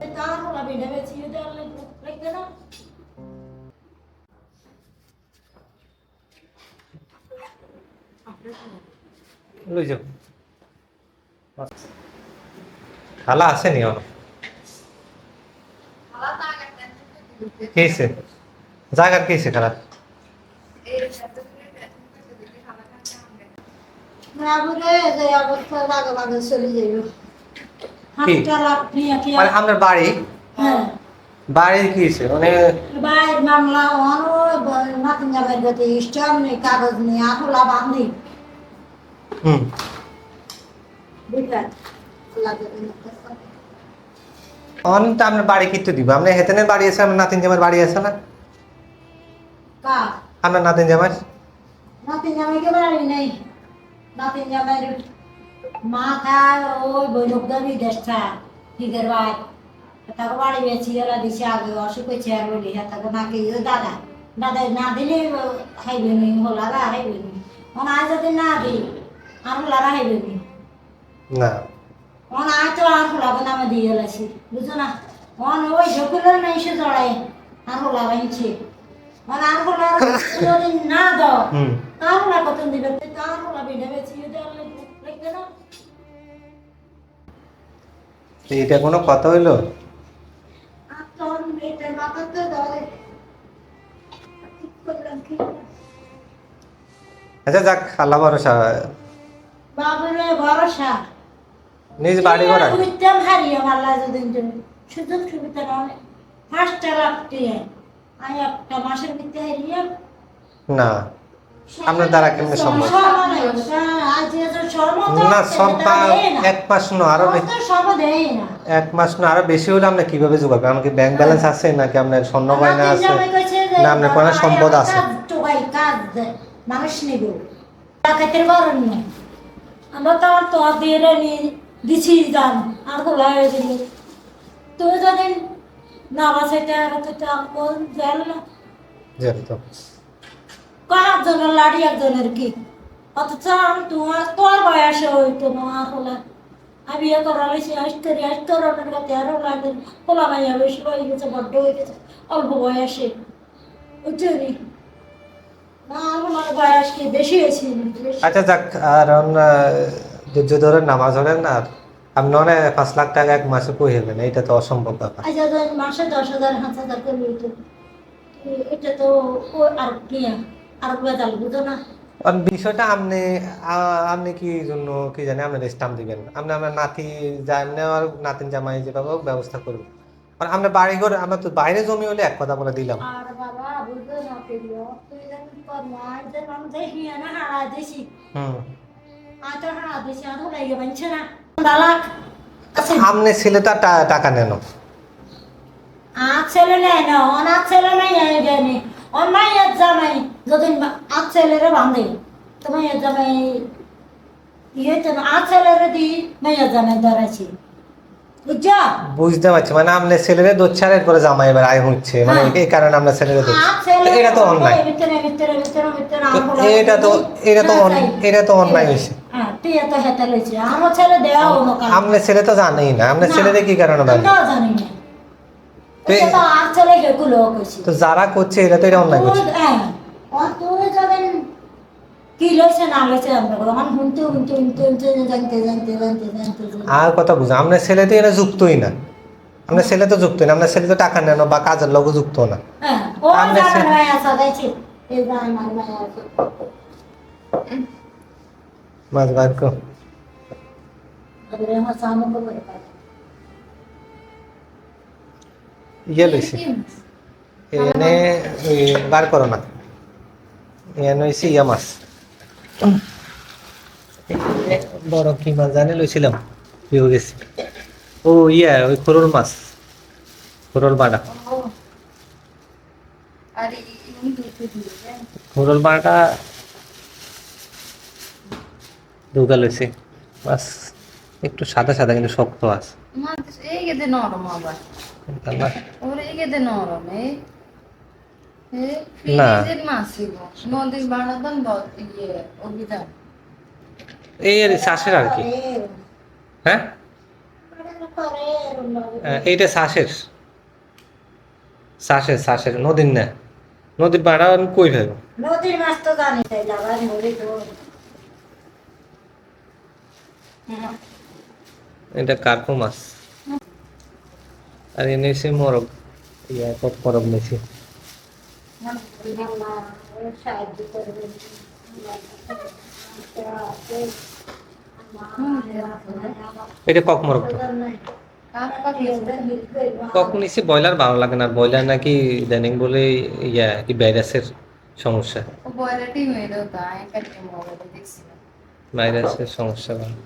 তাহলে বেড়ে বেছি দেওয়ার লাগবে না লই যাও খালা আসেনি এখন কেছে জায়গার কেছে খালা না বলে যে অবস্থা লাগে লাগে চলে যাইব কি? হাতটা লাভ নিয়ে কি মানে আপনার বাড়ি? হ্যাঁ। বাড়ির কি হয়েছে? মানে বাইর মামলা অনো নাতিন যাবের গতি স্টাম নেই কাগজ নেই আহুলা বান্ধি হুম। বুঝলেন? অন তো আপনার বাড়ি কিন্তু দিব? আপনার হেতেনের বাড়ি আছে আপনার নাতিন জামার বাড়ি আছে না? আপনার নাতিন জামার নাতিন জামাইকে বাড়ি নেই। নাতিন জামাইয়ের মাথায় ওই বৈরবদারি দেশটা ঠিকের ভাই তাকে বাড়ি বেছি ওরা দিছে আগে অসুখ হয়েছে আর বলি হ্যাঁ তাকে নাকি ওই দাদা। দাদা না দিলে হাইবে নি হোলারা হাইবে নি। আজ যদি না দিই আর হোলারা হাইবে নি। না। আজ তো আর হোলাকে নামে দিয়ে গেলাছি বুঝছ না। মনে ওই ঝকুলের সে জড়াই আর হোলা বাঁধছে। মানে আর হোলার যদি না দাও হুম। তাহলে কত দিবে? তাহলে বেড়ে বেছি এটা কোনো কথা হইল? আচ্ছা যাক আল্লাহ ভরসা। ভরসা। নিজ বাড়ি ঘর। হারিয়ে মাল্লা যদি সুযোগ সুবিধা নয় দিয়ে আমি একটা মাসের ভিতরে হারিয়ে না। আপনার দ্বারা কেমনে সম্ভব? না সপ্তাহ এক মাস না আরও এক মাস না আরও বেশি হলে আপনি কীভাবে জোগাড় করবেন কি ব্যাংক ব্যালেন্স আছে নাকি আপনার স্বর্ণ গয়না আছে? না আপনার কোনো সম্পদ আছে। মানুষ নিব। ডাকাতের আমরা তো তোমার দিয়ে নি দিছি দাম আর হয়ে দিল তুই যদি না বাসাইতে আর তো তো জেল না। জানি তো। একজনের লাড়ি একজনের কি? অথচ আমি তোমার তোর বয়সে হইতো না খোলা আমি বিয়ে করালেছি আজ করানোর কাছে আরও লাগে খোলা মাইয়া বেশি হয়ে গেছে বড্ড হয়ে গেছে অল্প বয়সে। বুঝলি? না আমার বয়স কি বেশি হয়েছে? আচ্ছা যাক আর ধৈর্য ধরে নামাজ হলেন আর আপনি অনেক পাঁচ লাখ টাকা এক মাসে পই হবেন এইটা তো অসম্ভব ব্যাপার। আচ্ছা মাসে দশ হাজার হাজার করে হইতো। এটা তো আর কি আর বেতাল বুঝো না। বিষয়টা আপনি আপনি কি জন্য কি জানি আপনার স্টাম্প দিবেন। আপনি আপনার নাতি জানে আর নাতিন জামাই যেভাবে ব্যবস্থা করব। আর আমরা বাড়ি ঘর আমরা তো বাইরে জমি হলে এক কথা বলে দিলাম। আর বাবা বুঝো না তুই যে দেখি না হারা হুম। তো হারা আর বানছে না। আপনি ছেলেটা টাকা নেন। আর ছেলে নেয় না অনাথ ছেলে নাই দেয়নি ওর জামাই যদি আর ছেলেরে বাঁধে তো জামাই ইয়ে তো আর ছেলেরে দি জামাই বুঝতে পারছি মানে আপনি ছেলেরে দোচ্ছারের করে জামাই এবার আয় হচ্ছে মানে হ্যাঁ। এই কারণে আমরা ছেলেরে এটা তো অন্যায়। এটা তো এটা তো এটা তো অন্যায় হয়েছে। হ্যাঁ আপনার ছেলে তো জানেই না। আপনার। ছেলেরে কি কারণে না। তো যারা করছে এটা তো এটা অন্যায় করছে। আর কথা বুঝো আপনার ছেলে তো এটা যুক্তই না। আপনার ছেলে তো যুক্তই না আপনার ছেলে তো টাকা নেন বা কাজের লোক যুক্ত না। হ্যাঁ ও ইয়ে লইছে। এনে বার করো না। এনে হইছে ইয়া মাছ। বড় কি মাছ জানি লইছিলাম হয়ে গেছে। ও, ইয়া, ওই খরুর মাছ। দুটো দিয়ে খরুর বাটা দুগা লইছে। মাছ একটু সাদা সাদা, কিন্তু শক্ত আছে এই নরম আবার। ইয়ে আর কি? হ্যাঁ। আহ, এইটা শ্বাসের। শ্বাসের শ্বাসের নদীর না। নদীর পাড়া আমি কই ভাবো নদীর মাছ তো জানি তাই তো। এটা কার্পো মাছ। আর এনেছি মরগ ইয়া কত মরগ নিয়েছি এটা কক মরগ তো। কাক নিছি ব্রয়লার ভালো লাগে না। ব্রয়লার নাকি ইদানিং বলে ইয়া কি ভাইরাসের সমস্যা? ভাইরাসের সমস্যা ভালো।